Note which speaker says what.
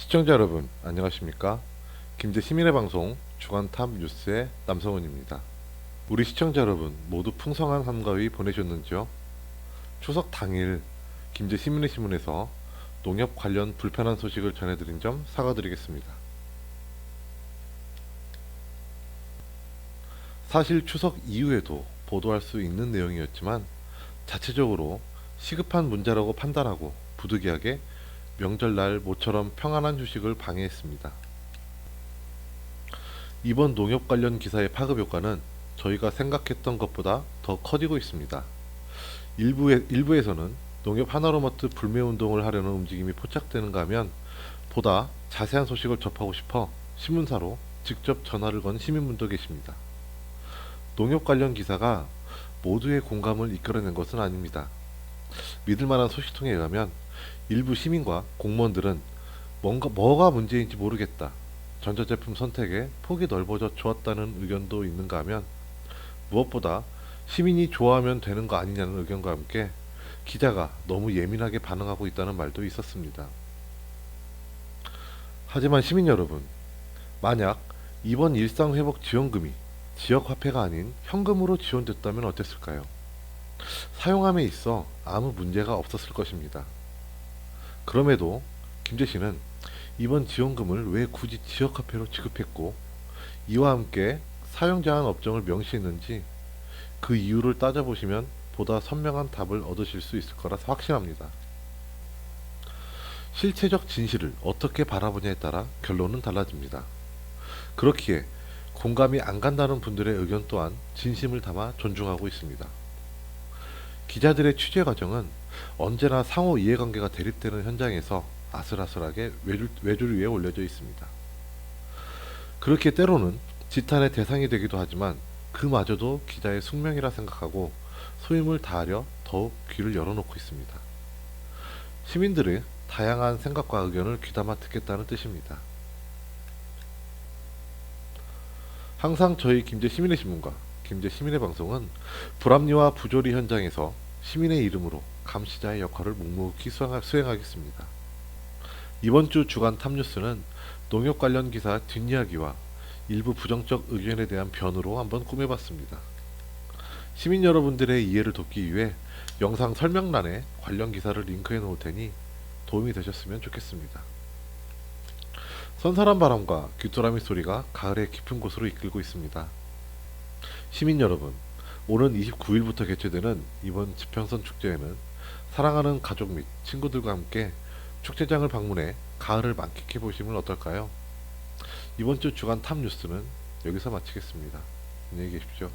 Speaker 1: 시청자 여러분 안녕하십니까? 김제 시민의 방송 주간탑 뉴스의 남성훈입니다. 우리 시청자 여러분 모두 풍성한 한가위 보내셨는지요? 추석 당일 김제 시민의 신문에서 농협 관련 불편한 소식을 전해드린 점 사과드리겠습니다. 사실 추석 이후에도 보도할 수 있는 내용이었지만 자체적으로 시급한 문제라고 판단하고 부득이하게 명절날 모처럼 평안한 휴식을 방해했습니다. 이번 농협 관련 기사의 파급 효과는 저희가 생각했던 것보다 더 커지고 있습니다. 일부에, 일부에서는 농협 하나로마트 불매 운동을 하려는 움직임이 포착되는가 하면 보다 자세한 소식을 접하고 싶어 신문사로 직접 전화를 건 시민분도 계십니다. 농협 관련 기사가 모두의 공감을 이끌어낸 것은 아닙니다. 믿을 만한 소식통에 의하면 일부 시민과 공무원들은 뭔가 뭐가 문제인지 모르겠다. 전자제품 선택에 폭이 넓어져 좋았다는 의견도 있는가 하면 무엇보다 시민이 좋아하면 되는 거 아니냐는 의견과 함께 기자가 너무 예민하게 반응하고 있다는 말도 있었습니다. 하지만 시민 여러분, 만약 이번 일상회복 지원금이 지역 화폐가 아닌 현금으로 지원됐다면 어땠을까요? 사용함에 있어 아무 문제가 없었을 것입니다. 그럼에도 김재 씨는 이번 지원금을 왜 굳이 지역화폐로 지급했고 이와 함께 사용 제한 업종을 명시했는지 그 이유를 따져보시면 보다 선명한 답을 얻으실 수 있을 거라 확신합니다. 실체적 진실을 어떻게 바라보냐에 따라 결론은 달라집니다. 그렇기에 공감이 안 간다는 분들의 의견 또한 진심을 담아 존중하고 있습니다. 기자들의 취재 과정은 언제나 상호 이해관계가 대립되는 현장에서 아슬아슬하게 외줄, 외줄 위에 올려져 있습니다. 그렇게 때로는 지탄의 대상이 되기도 하지만 그마저도 기자의 숙명이라 생각하고 소임을 다하려 더욱 귀를 열어놓고 있습니다. 시민들의 다양한 생각과 의견을 귀담아 듣겠다는 뜻입니다. 항상 저희 김제 시민의 신문과 김제 시민의 방송은 불합리와 부조리 현장에서 시민의 이름으로 감시자의 역할을 묵묵히 수행하, 수행하겠습니다. 이번 주 주간 탑뉴스는 농협 관련 기사 뒷이야기와 일부 부정적 의견에 대한 변으로 한번 꾸며봤습니다. 시민 여러분들의 이해를 돕기 위해 영상 설명란에 관련 기사를 링크해 놓을 테니 도움이 되셨으면 좋겠습니다. 선선한 바람과 귀뚜라미 소리가 가을의 깊은 곳으로 이끌고 있습니다. 시민 여러분, 오는 29일부터 개최되는 이번 지평선 축제에는 사랑하는 가족 및 친구들과 함께 축제장을 방문해 가을을 만끽해 보시면 어떨까요? 이번 주 주간 탑 뉴스는 여기서 마치겠습니다. 안녕히 계십시오.